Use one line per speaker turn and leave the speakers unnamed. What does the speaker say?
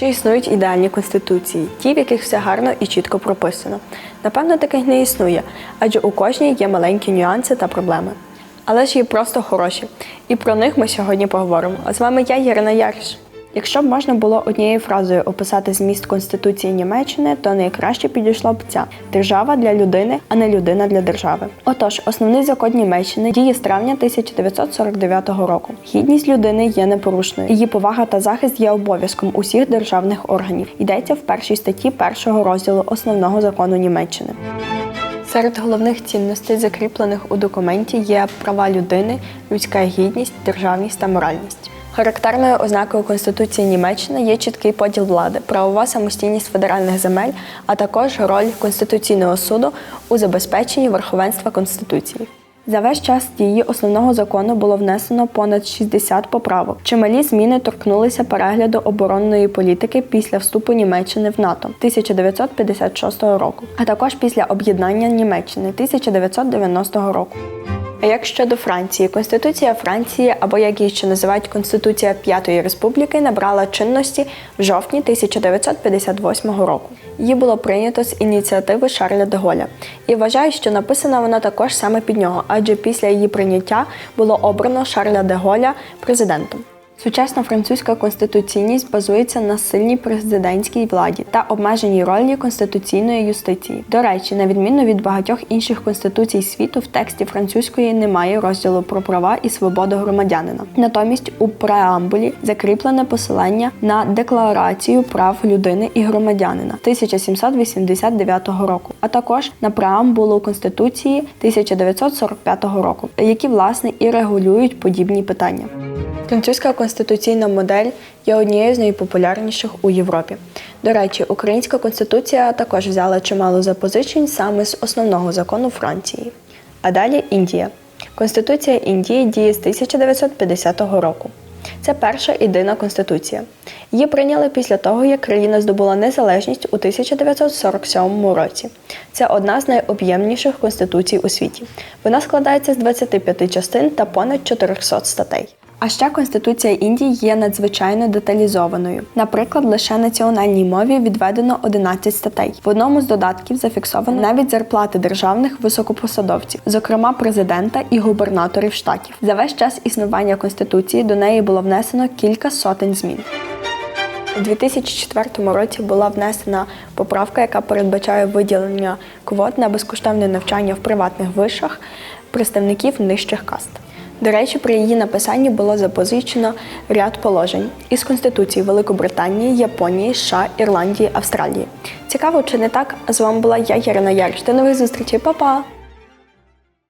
Чи існують ідеальні конституції, ті, в яких все гарно і чітко прописано? Напевно, таких не існує, адже у кожній є маленькі нюанси та проблеми. Але ж є просто хороші, і про них ми сьогодні поговоримо. А з вами я, Ярина Яриш. Якщо б можна було однією фразою описати зміст Конституції Німеччини, то найкраще підійшло б ця держава для людини, а не людина для держави. Отож, основний закон Німеччини діє з травня 1949 року. Гідність людини є непорушною. Її повага та захист є обов'язком усіх державних органів. Йдеться в першій статті першого розділу основного закону Німеччини. Серед головних цінностей, закріплених у документі, є права людини, людська гідність, державність та моральність. Характерною ознакою Конституції Німеччини є чіткий поділ влади, правова самостійність федеральних земель, а також роль Конституційного суду у забезпеченні верховенства Конституції. За весь час дії основного закону було внесено понад 60 поправок. Чималі зміни торкнулися перегляду оборонної політики після вступу Німеччини в НАТО 1956 року, а також після об'єднання Німеччини 1990 року. А як щодо Франції, Конституція Франції, або як її ще називають Конституція П'ятої Республіки, набрала чинності в жовтні 1958 року. Її було прийнято з ініціативи Шарля де Голля. І вважаю, що написана вона також саме під нього, адже після її прийняття було обрано Шарля де Голля президентом. Сучасна французька конституційність базується на сильній президентській владі та обмеженій ролі конституційної юстиції. До речі, на відміну від багатьох інших конституцій світу, в тексті французької немає розділу про права і свободу громадянина. Натомість у преамбулі закріплене посилання на декларацію прав людини і громадянина 1789 року, а також на преамбулу Конституції 1945 року, які власне і регулюють подібні питання. Французька конституційна модель є однією з найпопулярніших у Європі. До речі, українська конституція також взяла чимало запозичень саме з основного закону Франції. А далі Індія. Конституція Індії діє з 1950 року. Це перша єдина конституція. Її прийняли після того, як країна здобула незалежність у 1947 році. Це одна з найоб'ємніших конституцій у світі. Вона складається з 25 частин та понад 400 статей. А ще Конституція Індії є надзвичайно деталізованою. Наприклад, лише національній мові відведено 11 статей. В одному з додатків зафіксовано навіть зарплати державних високопосадовців, зокрема президента і губернаторів штатів. За весь час існування конституції до неї було внесено кілька сотень змін. У 2004 році була внесена поправка, яка передбачає виділення квот на безкоштовне навчання в приватних вишах представників нижчих каст. До речі, при її написанні було запозичено ряд положень із Конституції Великобританії, Японії, США, Ірландії, Австралії. Цікаво, чи не так? З вами була я, Ярина Яриш. До нових зустрічей, Па-па!